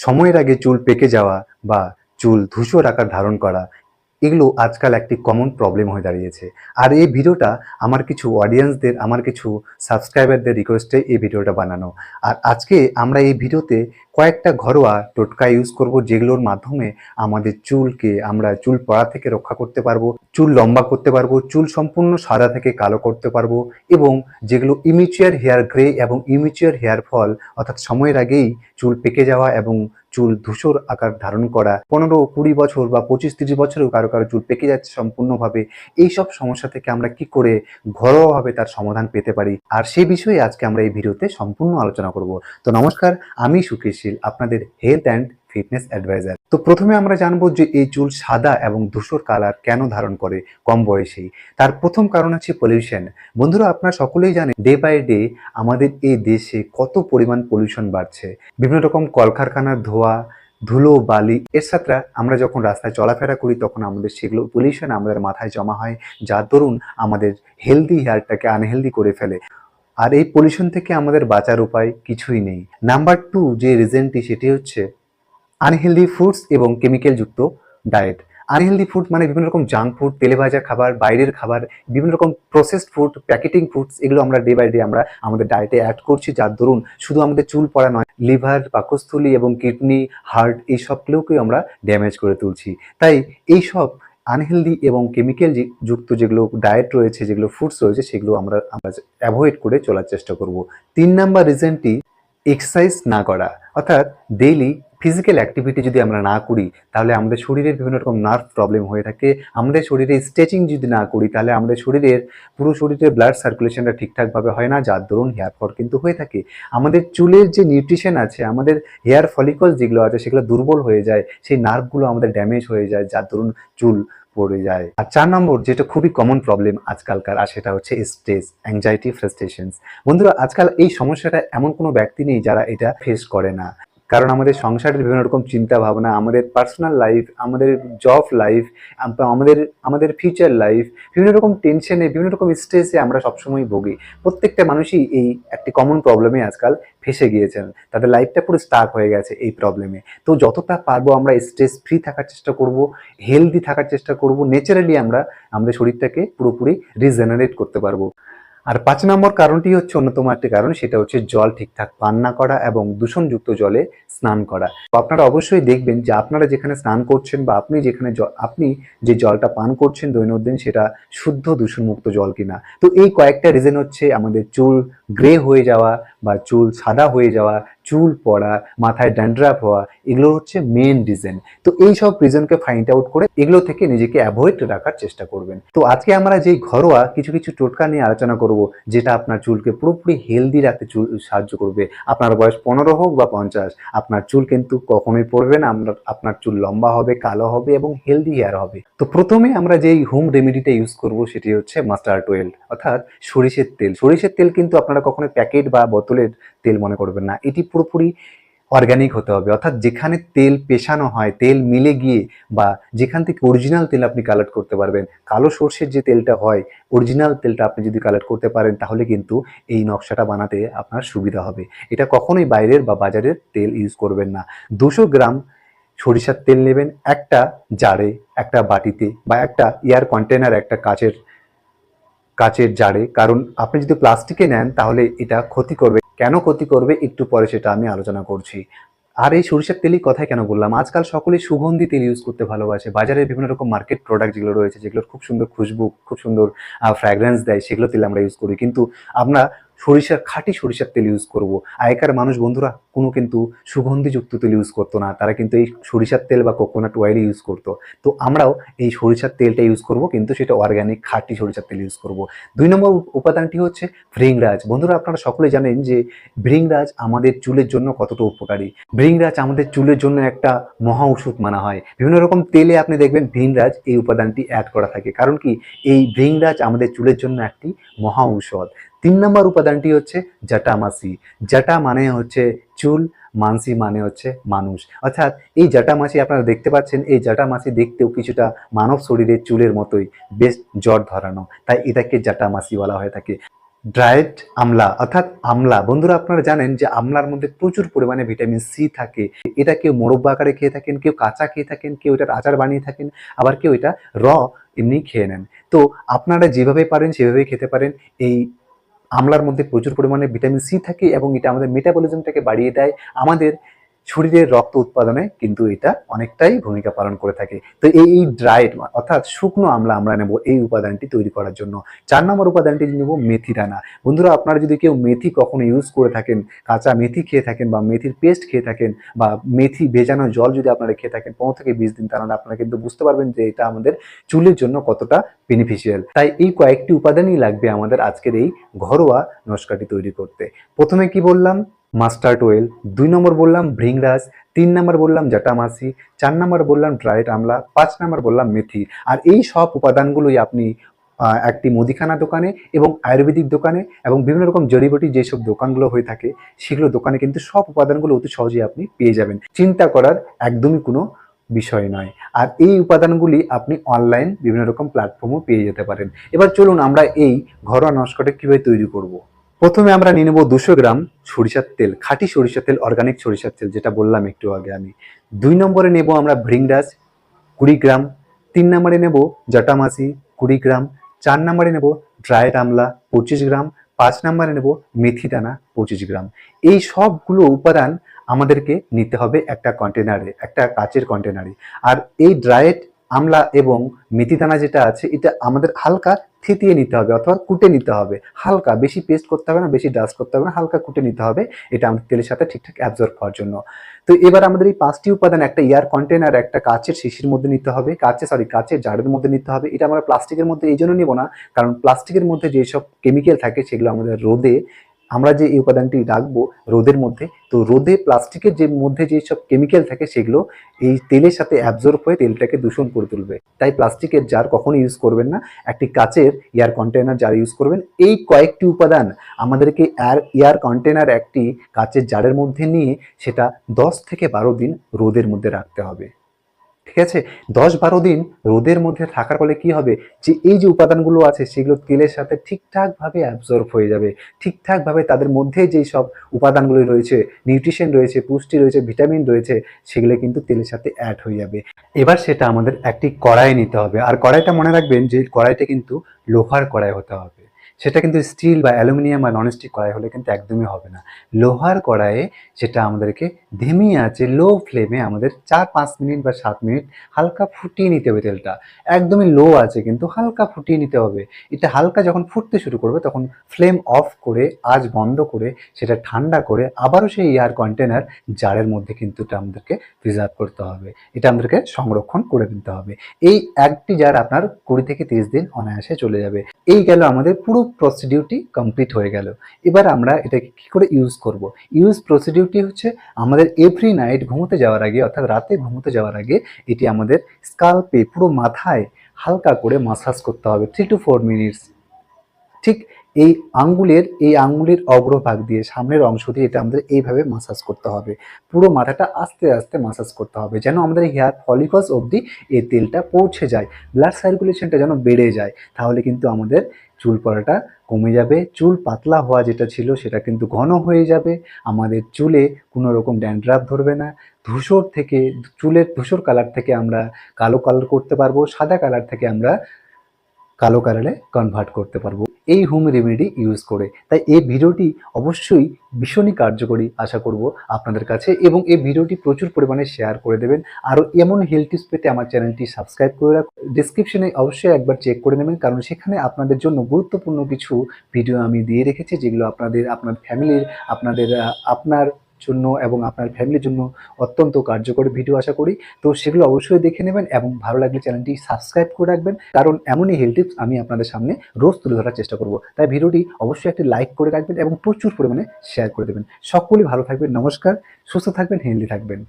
সময়ের আগে চুল পেকে যাওয়া বা চুল ধূসর আকার ধারণ করা এগুলো আজকাল একটি কমন প্রবলেম হয়ে দাঁড়িয়েছে। আর এই ভিডিওটা আমার কিছু অডিয়েন্সদের আমার কিছু সাবস্ক্রাইবারদের রিকোয়েস্টে এই ভিডিওটা বানানো। আর আজকে আমরা এই ভিডিওতে কয়েকটা ঘরোয়া টোটকা ইউজ করব, যেগুলোর মাধ্যমে আমাদের চুলকে আমরা চুল পড়া থেকে রক্ষা করতে পারব, চুল লম্বা করতে পারব, চুল সম্পূর্ণ সাদা থেকে কালো করতে পারব এবং যেগুলো ইমিচিয়ার হেয়ার গ্রে এবং ইমিচিয়ার হেয়ার ফল অর্থাৎ সময়ের আগেই চুল পেকে যাওয়া এবং চুল ধূসর আকার ধারণ করা, পনেরো কুড়ি বছর বা পঁচিশ তিরিশ বছরেও কারও কারও চুল পেকে যাচ্ছে সম্পূর্ণভাবে, এইসব সমস্যা থেকে আমরা কি করে ঘরোয়াভাবে তার সমাধান পেতে পারি? আর সে বিষয়ে আজকে আমরা এই ভিডিওতে সম্পূর্ণ আলোচনা করব। তো নমস্কার, আমি সুকেশীল আপনাদের হেলথ অ্যান্ড ফিটনেস অ্যাডভাইজার। তো প্রথমে আমরা জানব যে এই চুল সাদা এবং ধূসর কালার কেন ধারণ করে কম বয়সেই। তার প্রথম কারণ হচ্ছে পলিউশন বন্ধুরা, আপনারা সকলেই জানেন ডে বাই ডে আমাদের এই দেশে কত পরিমাণ পলিউশন বাড়ছে। বিভিন্ন রকম কলকারখানার ধোয়া, ধুলো, বালি এর সাথে আমরা যখন রাস্তায় চলাফেরা করি, তখন আমাদের সেগুলো পলিউশন আমাদের মাথায় জমা হয় যার দরুন আমাদের হেলদি হেয়ারটাকে আনহেলদি করে ফেলে। আর এই পলিউশন থেকে আমাদের বাঁচার উপায় কিছুই নেই। নাম্বার টু যে রিজনটি সেটি হচ্ছে আনহেলদি ফুডস এবং কেমিক্যাল যুক্ত ডায়েট আনহেলদি ফুড মানে বিভিন্ন রকম জাঙ্ক ফুড তেলে ভাজা খাবার, বাইরের খাবার, বিভিন্ন রকম প্রসেসড ফুড প্যাকেটিং ফুডস এগুলো আমরা ডে বাই ডে আমরা আমাদের ডায়েটে অ্যাড করছি যার দরুন শুধু আমাদের চুল পড়া নয় লিভার পাকস্থলী এবং কিডনি হার্ট এই সবগুলোকেই আমরা ড্যামেজ করে তুলছি। তাই এই সব আনহেলদি এবং কেমিক্যাল যুক্ত যেগুলো ডায়েট রয়েছে, যেগুলো ফুডস রয়েছে, সেগুলো আমরা আমরা অ্যাভয়েড করে চলার চেষ্টা করব। তিন নাম্বার রিজনটি এক্সারসাইজ না করা, অর্থাৎ ডেইলি ফিজিক্যাল অ্যাক্টিভিটি যদি আমরা না করি, তাহলে আমাদের শরীরের বিভিন্ন রকম নার্ভ প্রবলেম হয়ে থাকে। আমাদের শরীরে স্ট্রেচিং যদি না করি, তাহলে আমাদের শরীরের পুরো শরীরের ব্লাড সার্কুলেশনটা ঠিকঠাকভাবে হয় না, যার দরুন হেয়ার ফল কিন্তু হয়ে থাকে। আমাদের চুলের যে নিউট্রিশন আছে, আমাদের হেয়ার ফলিকল যেগুলো আছে, সেগুলো দুর্বল হয়ে যায়, সেই নার্ভগুলো আমাদের ড্যামেজ হয়ে যায়, যার দরুন চুল পড়ে যায়। আর চার নম্বর, যেটা খুবই কমন প্রবলেম আজকালকার, আর সেটা হচ্ছে স্ট্রেস অ্যাংজাইটি ফ্রাস্ট্রেশনস বন্ধুরা, আজকাল এই সমস্যাটা এমন কোনো ব্যক্তি নেই যারা এটা ফেস করে না। কারণ আমাদের সংসারের বিভিন্ন রকম চিন্তা ভাবনা আমাদের পার্সোনাল লাইফ আমাদের জব লাইফ আমাদের আমাদের ফিউচার লাইফ বিভিন্ন রকম টেনশনে বিভিন্ন রকম স্ট্রেসে আমরা সবসময় ভুগি। প্রত্যেকটা মানুষই এই একটি কমন প্রবলেমে আজকাল ফেসে গিয়েছেন। তাদের লাইফটা পুরো স্টাক হয়ে গেছে এই প্রবলেমে তো যতটা পারব আমরা স্ট্রেস ফ্রি থাকার চেষ্টা করব হেলদি থাকার চেষ্টা করব ন্যাচারালি আমরা আমাদের শরীরটাকে পুরোপুরি রিজেনারেট করতে পারব। আর পাঁচ নম্বর কারণটি হচ্ছে অন্যতম একটি কারণ, সেটা হচ্ছে জল ঠিকঠাক পান না করা এবং দূষণযুক্ত জলে স্নান করা। তো আপনারা অবশ্যই দেখবেন যে আপনারা যেখানে স্নান করছেন বা আপনি যেখানে আপনি যে জলটা পান করছেন দৈনন্দিন, সেটা শুদ্ধ দূষণমুক্ত জল কিনা। তো এই কয়েকটা রিজন হচ্ছে আমাদের চুল গ্রে হয়ে যাওয়া বা চুল সাদা হয়ে যাওয়া, চুল পড়া, মাথায় ড্যান্ড্রাফ হওয়া, এগুলো হচ্ছে মেন রিজন তো এই সব রিজনকে ফাইন্ড আউট করে এগুলো থেকে নিজেকে অ্যাভয়েড রাখার চেষ্টা করবেন। তো আজকে আমরা যেই ঘরোয়া কিছু কিছু টোটকা নিয়ে আলোচনা করব, যেটা আপনার চুলকে পুরোপুরি হেলদি রাখতে চুল, সাহায্য করবে। আপনার বয়স পনেরো হোক বা পঞ্চাশ, আপনার চুল কিন্তু কখনোই পড়বে না, আমরা, আপনার চুল লম্বা হবে, কালো হবে এবং হেলদি হেয়ার হবে। তো প্রথমে আমরা যেই হোম রেমেডিটা ইউজ করব সেটি হচ্ছে মাস্টার্ড অয়েল অর্থাৎ সরিষের তেল। সরিষের তেল কিন্তু আপনারা কখনো প্যাকেট বা বোতলের তেল মনে করবেন না। এটি পুরোপুরি অর্গানিক হতে হবে। অর্থাৎ যেখানে তেল পেশানো হয়, তেল মিলে গিয়ে বা যেখান থেকে অরিজিনাল তেল আপনি কালেক্ট করতে পারবেন, কালো সর্ষের যে তেলটা হয় অরিজিনাল তেলটা আপনি যদি কালেক্ট করতে পারেন, তাহলে কিন্তু এই নকশাটা বানাতে আপনার সুবিধা হবে। এটা কখনোই বাইরের বা বাজারের তেল ইউজ করবেন না। দুশো গ্রাম সরিষার তেল নেবেন একটা জারে, একটা বাটিতে বা একটা এয়ার কন্টেনার একটা কাচের কাচের জারে। কারণ আপনি যদি প্লাস্টিকে নেন, তাহলে এটা ক্ষতি করবে। কেন ক্ষতি করবে? একটু পরে সেটা আমি আলোচনা করছি। আর এই সরিষার তেলই কথাই কেন বললাম? আজকাল সকলে সুগন্ধি তেল ইউজ করতে ভালোবাসে। বাজারে বিভিন্ন রকম মার্কেট প্রোডাক্ট যেগুলো রয়েছে, যেগুলোর খুব সুন্দর খুশবু, খুব সুন্দর ফ্র্যাগরেন্স দেয়, সেগুলো তেল আমরা ইউজ করি। কিন্তু আমরা সরিষার খাঁটি সরিষার তেল ইউজ করব। আগেকার মানুষ বন্ধুরা কোনো কিন্তু সুগন্ধিযুক্ত তেল ইউজ করতো না, তারা কিন্তু এই সরিষার তেল বা কোকোনাট অয়েল ইউজ করতো। তো আমরাও এই সরিষার তেলটা ইউজ করব, কিন্তু সেটা অর্গানিক খাঁটি সরিষার তেল ইউজ করব। দুই নম্বর উপাদানটি হচ্ছে ভৃংরাজ বন্ধুরা আপনারা সকলে জানেন যে ভৃংরাজ আমাদের চুলের জন্য কতটা উপকারী। ভৃংরাজ আমাদের চুলের জন্য একটা মহা ওষুধ মানা হয়। বিভিন্ন রকম তেলে আপনি দেখবেন ভৃংরাজ এই উপাদানটি অ্যাড করা থাকে। কারণ কি? এই ভৃংরাজ আমাদের চুলের জন্য একটি মহা ঔষধ। তিন নম্বর উপাদানটি হচ্ছে জাটামাসি। জাটা মানে হচ্ছে চুল, মানসি মানে হচ্ছে মানুষ। অর্থাৎ এই জাটামাসি আপনারা দেখতে পাচ্ছেন, এই জাটামাসি দেখতেও কিছুটা মানব শরীরের চুলের মতোই বেশ জ্বর ধরানো। তাই এটাকে জাটামাসি বলা হয়ে থাকে। ড্রায়েড আমলা, অর্থাৎ আমলা। বন্ধুরা, আপনারা জানেন যে আমলার মধ্যে প্রচুর পরিমাণে ভিটামিন সি থাকে। এটা কেউ মোরব্বা আকারে খেয়ে থাকেন, কেউ কাঁচা খেয়ে থাকেন, কেউ এটার আচার বানিয়ে থাকেন, আবার কেউ এটা র এমনি খেয়ে নেন। তো আপনারা যেভাবে পারেন, সেভাবেই খেতে পারেন। এই আমলার মধ্যে প্রচুর পরিমাণে ভিটামিন সি থাকে এবং এটা আমাদের মেটাবলিজমটাকে বাড়িয়ে দেয়। আমাদের শরীরের রক্ত উৎপাদনে কিন্তু এটা অনেকটাই ভূমিকা পালন করে থাকে। তো এই ড্রাইড অর্থাৎ শুকনো আমলা আমরা নেব এই উপাদানটি তৈরি করার জন্য। চার নম্বর উপাদানটি নেব মেথি দানা। বন্ধুরা, আপনারা যদি কেউ মেথি কখনো ইউজ করে থাকেন, কাঁচা মেথি খেয়ে থাকেন বা মেথির পেস্ট খেয়ে থাকেন বা মেথি ভেজানো জল যদি আপনারা খেয়ে থাকেন, পনেরো থেকে বিশ দিন তাহলে আপনারা কিন্তু বুঝতে পারবেন যে এটা আমাদের চুলের জন্য কতটা বেনিফিশিয়াল তাই এই কয়েকটি উপাদানই লাগবে আমাদের আজকের এই ঘরোয়া নস্কাটি তৈরি করতে। প্রথমে কি বললাম? মাস্টার্ড অয়েল দুই নম্বর বললাম ভ্রিংরাজ তিন নম্বর বললাম জাটামাসি, চার নম্বর বললাম ড্রাইড আমলা, পাঁচ নম্বর বললাম মেথি। আর এই সব উপাদানগুলোই আপনি একটি মুদিখানা দোকানে এবং আয়ুর্বেদিক দোকানে এবং বিভিন্ন রকম জড়িবটি যেসব দোকানগুলো হয়ে থাকে, সেগুলো দোকানে কিন্তু সব উপাদানগুলো অতি সহজেই আপনি পেয়ে যাবেন। চিন্তা করার একদমই কোনো বিষয় নয়। আর এই উপাদানগুলি আপনি অনলাইন বিভিন্ন রকম প্ল্যাটফর্মও পেয়ে যেতে পারেন। এবার চলুন আমরা এই ঘরোয়া নস্কটা কীভাবে তৈরি করব। প্রথমে আমরা নিয়ে নেব দুশো গ্রাম সরিষার তেল, খাঁটি সরিষার তেল অর্গানিক সরিষার তেল, যেটা বললাম একটু আগে আমি। দুই নম্বরে নেব আমরা ভ্রিংরাজ কুড়ি গ্রাম। তিন নম্বরে নেব জটামাসি কুড়ি গ্রাম। চার নম্বরে নেব ড্রায়েড আমলা পঁচিশ গ্রাম। পাঁচ নম্বরে নেব মেথি দানা, পঁচিশ গ্রাম। এই সবগুলো উপাদান আমাদেরকে নিতে হবে একটা কন্টেনারে একটা কাচের কন্টেনারে আর এই ড্রায়েড আমলা এবং মেথি দানা যেটা আছে, এটা আমাদের হালকা থেতিয়ে নিতে হবে অথবা কুটে নিতে হবে। হালকা, বেশি পেস্ট করতে হবে না, বেশি ডাস্ট করতে হবে না, হালকা কুটে নিতে হবে। এটা আমাদের তেলের সাথে ঠিকঠাক অ্যাবজর্ব হওয়ার জন্য। তো এবার আমাদের এই পাঁচটি উপাদান, একটা এয়ার কন্টেনার একটা কাচের শিশির মধ্যে নিতে হবে। কাচে সরি কাচের জারের মধ্যে নিতে হবে। এটা আমরা প্লাস্টিকের মধ্যে, এই জন্য নিব না। কারণ প্লাস্টিকের মধ্যে যেসব কেমিক্যাল থাকে, সেগুলো আমাদের রোদে আমরা যে এই উপাদানটি রাখব রোদের মধ্যে, তো রোদে প্লাস্টিকের যে মধ্যে যে সব কেমিক্যাল থাকে সেগুলো এই তেলের সাথে অ্যাবজর্ব হয়ে তেলটাকে দূষণ করে তুলবে। তাই প্লাস্টিকের জার কখনো ইউজ করবেন না। একটি কাচের এয়ার কন্টেনার জার ইউজ করবেন। এই কয়েকটি উপাদান আমাদেরকে এয়ার এয়ার কন্টেনার একটি কাচের জারের মধ্যে নিয়ে সেটা দশ থেকে বারো দিন রোদের মধ্যে রাখতে হবে। ঠিক আছে? দশ বারো দিন রোদের মধ্যে থাকার ফলে কি হবে? যে এই যে উপাদানগুলো আছে, সেগুলো তেলের সাথে ঠিকঠাকভাবে অ্যাবজর্ব হয়ে যাবে। ঠিকঠাকভাবে তাদের মধ্যে যেই সব উপাদানগুলি রয়েছে নিউট্রিশন রয়েছে, পুষ্টি রয়েছে ভিটামিন রয়েছে, সেগুলো কিন্তু তেলের সাথে অ্যাড হয়ে যাবে। এবার সেটা আমাদের একটি কড়াই নিতে হবে। আর কড়াইটা মনে রাখবেন যে কড়াইটা কিন্তু লোহার কড়াই হতে হবে। সেটা কিন্তু স্টিল বা অ্যালুমিনিয়াম বা ননস্টিক কড়াই হলে কিন্তু একদমই হবে না। লোহার কড়াইয়ে সেটা আমাদেরকে ধিমি আছে লো ফ্লেমে আমাদের চার পাঁচ মিনিট বা সাত মিনিট হালকা ফুটিয়ে নিতে হবে তেলটা। একদমই লো আছে কিন্তু হালকা ফুটিয়ে নিতে হবে। এটা হালকা যখন ফুটতে শুরু করবে তখন ফ্লেম অফ করে আজ বন্ধ করে, সেটা ঠান্ডা করে আবারও সেই এয়ার কন্টেনার জারের মধ্যে কিন্তু এটা আমাদেরকে প্রিজার্ভ করতে হবে। এটা আমাদেরকে সংরক্ষণ করে দিতে হবে। এই একটি জার আপনার কুড়ি থেকে তিরিশ দিন অনায়াসে চলে যাবে। এই গেল আমাদের পুরো প্রসিডিউরটি কমপ্লিট হয়ে গেল। এবার আমরা এটাকে কি করে ইউজ করব? ইউজ প্রসিডিউটি হচ্ছে আমাদের এভরি নাইট ঘুমোতে যাওয়ার আগে, অর্থাৎ রাতে ঘুমোতে যাওয়ার আগে, এটি আমাদের স্কাল্পে পুরো মাথায় হালকা করে মাসাজ করতে হবে। থ্রি টু ফোর মিনিটস ঠিক এই আঙ্গুলের এই আঙ্গুলের অগ্রভাগ দিয়ে সামনের অংশ দিয়ে এটা আমাদের এইভাবে মাসাজ করতে হবে। পুরো মাথাটা আস্তে আস্তে মাসাজ করতে হবে যেন আমাদের হেয়ার ফলিকলস অবধি এই তেলটা পৌঁছে যায় ব্লাড সার্কুলেশনটা যেন বেড়ে যায়। তাহলে কিন্তু আমাদের চুল পড়াটা কমে যাবে, চুল পাতলা হওয়া যেটা ছিল সেটা কিন্তু ঘন হয়ে যাবে। আমাদের চুলে কোনো রকম ড্যান্ড্রাফ ধরবে না। ধূসর থেকে, চুলের ধূসর কালার থেকে আমরা কালো কালার করতে পারব, সাদা কালার থেকে আমরা কালো কালারে কনভার্ট করতে পারব। এই হোম রেমেডি ইউজ করে। তাই এই ভিডিওটি অবশ্যই ভীষণই কার্যকরী আশা করব আপনাদের কাছে এবং এই ভিডিওটি প্রচুর পরিমাণে শেয়ার করে দেবেন। আরও এমন হেলথ টিপস পেতে আমার চ্যানেলটি সাবস্ক্রাইব করে রাখুন। ডিসক্রিপশনে অবশ্যই একবার চেক করে নেবেন, কারণ সেখানে আপনাদের জন্য গুরুত্বপূর্ণ কিছু ভিডিও আমি দিয়ে রেখেছি, যেগুলো আপনাদের, আপনার ফ্যামিলির আপনাদের আপনার জন্য এবং আপনার ফ্যামিলির জন্য অত্যন্ত কার্যকরী ভিডিও আশা করি। তো সেগুলো অবশ্যই দেখে নেবেন এবং ভালো লাগলে চ্যানেলটি সাবস্ক্রাইব করে রাখবেন। কারণ এমনই হেলথ টিপস আমি আপনাদের সামনে রোজ তুলে ধরার চেষ্টা করব। তাই ভিডিওটি অবশ্যই একটি লাইক করে রাখবেন এবং প্রচুর পরিমাণে শেয়ার করে দেবেন। সকলেই ভালো থাকবেন, নমস্কার, সুস্থ থাকবেন হেলদি থাকবেন।